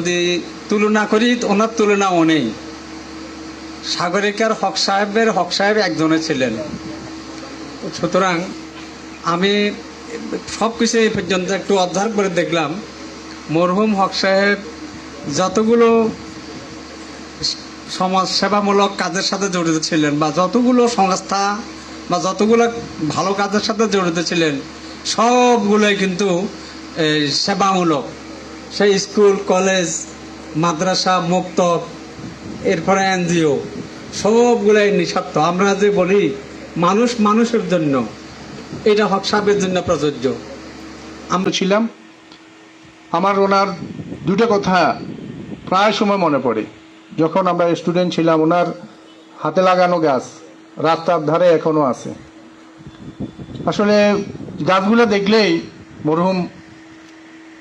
যদি তুলনা করি ওনার তুলনাও নেই। সাগরিকার হক সাহেবের? হক সাহেব একজনে ছিলেন। সুতরাং আমি সব কিছু এই পর্যন্ত একটু অধ্যয়ন করে দেখলাম। মরহুম হক সাহেব যতগুলো সমাজ সেবামূলক কাজের সাথে জড়িত ছিলেন বা যতগুলো সংস্থা বা যতগুলো ভালো কাজের সাথে জড়িত ছিলেন, সবগুলোই কিন্তু সেবামূলক। সেই স্কুল, কলেজ, মাদ্রাসা মুক্তব এরপরে এনজিও, সবগুলাই নিঃস্বার্থ। আমরা যে বলি, মানুষ মানুষের জন্য, এটা হক সাহেবের জন্য প্রযোজ্য। আমরা ছিলাম, আমার ওনার দুটো কথা প্রায় সময় মনে পড়ে। যখন আমরা স্টুডেন্ট ছিলাম, ওনার হাতে লাগানো গাছ, রাস্তার ধারে এখনও আছে। আসলে গাছগুলো দেখলেই মরহুম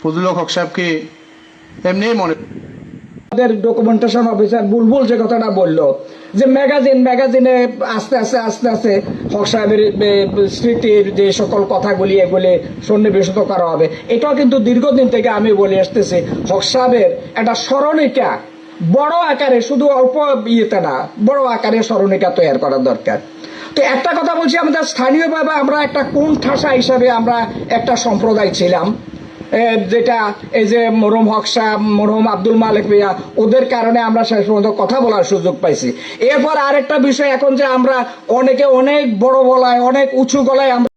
ফজলুল হক সাহেবকে এমনিই মনে আমাদের ডকুমেন্টেশন অফিসার বুলবুল যে কথাটা বলল, যে ম্যাগাজিন ম্যাগাজিনে আস্তে আস্তে আস্তে আস্তে হক সাহেবের স্মৃতির যে সকল কথাগুলি, এগুলি সন্নিবেশিত করা হবে। এটাও কিন্তু দীর্ঘদিন থেকে আমি বলে আসতেছি, হক সাহেবের একটা স্মরণিকা বড় আকারে শুধু অল্প ইয়েতে না, বড় আকারে স্মরণিকা তৈরি করা দরকার। তো একটা কথা বলছি, আমাদের স্থানীয়ভাবে আমরা একটা কোন ঠাসা হিসাবে আমরা একটা সম্প্রদায় ছিলাম। যেটা এই যে মরহুম হক সাহ, মরহুম আব্দুল মালিক মিয়া, ওদের কারণে আমরা শেষ পর্যন্ত কথা বলার সুযোগ পাইছি। এরপর আরেকটা বিষয় এখন যে আমরা অনেকে অনেক বড় গলায়, অনেক উঁচু গলায় আমরা